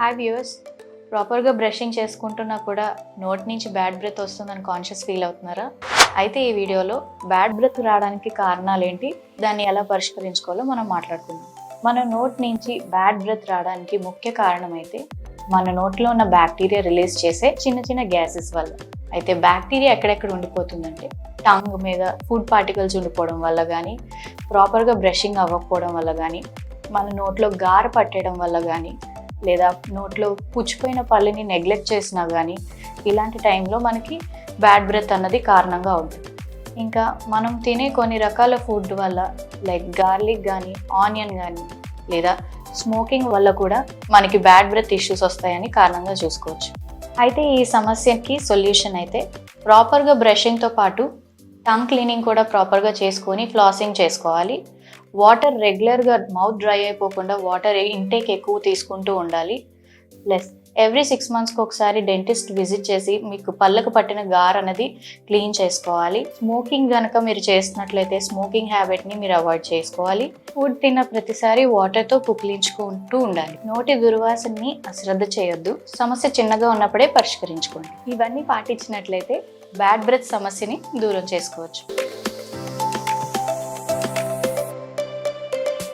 Hi views ప్రాపర్గా brushing చేసుకుంటున్నా కూడా నోట్ నుంచి బ్యాడ్ బ్రెత్ వస్తుందని కాన్షియస్ ఫీల్ అవుతున్నారా? అయితే ఈ వీడియోలో బ్యాడ్ బ్రెత్ రావడానికి కారణాలు ఏంటి? దాన్ని ఎలా పరిష్కరించుకోవాలో మనం మాట్లాడుకుందాం. మన నోట్ నుంచి బ్యాడ్ బ్రెత్ రావడానికి ముఖ్య కారణం అయితే మన నోట్లో ఉన్న బ్యాక్టీరియా రిలీజ్ చేసే చిన్న చిన్న గ్యాసెస్ వల్ల. అయితే బ్యాక్టీరియా ఎక్కడెక్కడ ఉండిపోతుందంటే టంగ్ మీద ఫుడ్ పార్టికల్స్ ఉండిపోవడం వల్ల కానీ ప్రాపర్గా బ్రషింగ్ అవ్వకపోవడం వల్ల కానీ మన నోట్లో గార పట్టడం వల్ల కానీ లేదా నోట్లో పుచ్చిపోయిన పళ్ళని నెగ్లెక్ట్ చేసినా కానీ ఇలాంటి టైంలో మనకి బ్యాడ్ బ్రెత్ అన్నది కారణంగా ఉంటుంది ఇంకా మనం తినే కొన్ని రకాల ఫుడ్ వల్ల లైక్ గార్లిక్ కానీ ఆనియన్ కానీ లేదా స్మోకింగ్ వల్ల కూడా మనకి బ్యాడ్ బ్రెత్ ఇష్యూస్ వస్తాయని కారణంగా చూసుకోవచ్చు. అయితే ఈ సమస్యకి సొల్యూషన్ అయితే ప్రాపర్గా బ్రషింగ్తో పాటు టంగ్ క్లీనింగ్ కూడా ప్రాపర్గా చేసుకొని ఫ్లాసింగ్ చేసుకోవాలి. వాటర్ రెగ్యులర్గా మౌత్ డ్రై అయిపోకుండా వాటర్ ఇంటేక్ ఎక్కువ తీసుకుంటూ ఉండాలి. ప్లస్ ఎవ్రీ సిక్స్ మంత్స్కి ఒకసారి డెంటిస్ట్ విజిట్ చేసి మీకు పళ్ళకు పట్టిన గార్ అనేది క్లీన్ చేసుకోవాలి. స్మోకింగ్ కనుక మీరు చేస్తున్నట్లయితే స్మోకింగ్ హ్యాబిట్ని మీరు అవాయిడ్ చేసుకోవాలి. ఫుడ్ తిన్న ప్రతిసారి వాటర్తో పుక్లించుకుంటూ ఉండాలి. నోటి దుర్వాసనని అశ్రద్ధ చేయొద్దు. సమస్య చిన్నగా ఉన్నప్పుడే పరిష్కరించుకోండి. ఇవన్నీ పాటించినట్లయితే బ్యాడ్ బ్రెత్ సమస్యని దూరం చేసుకోవచ్చు.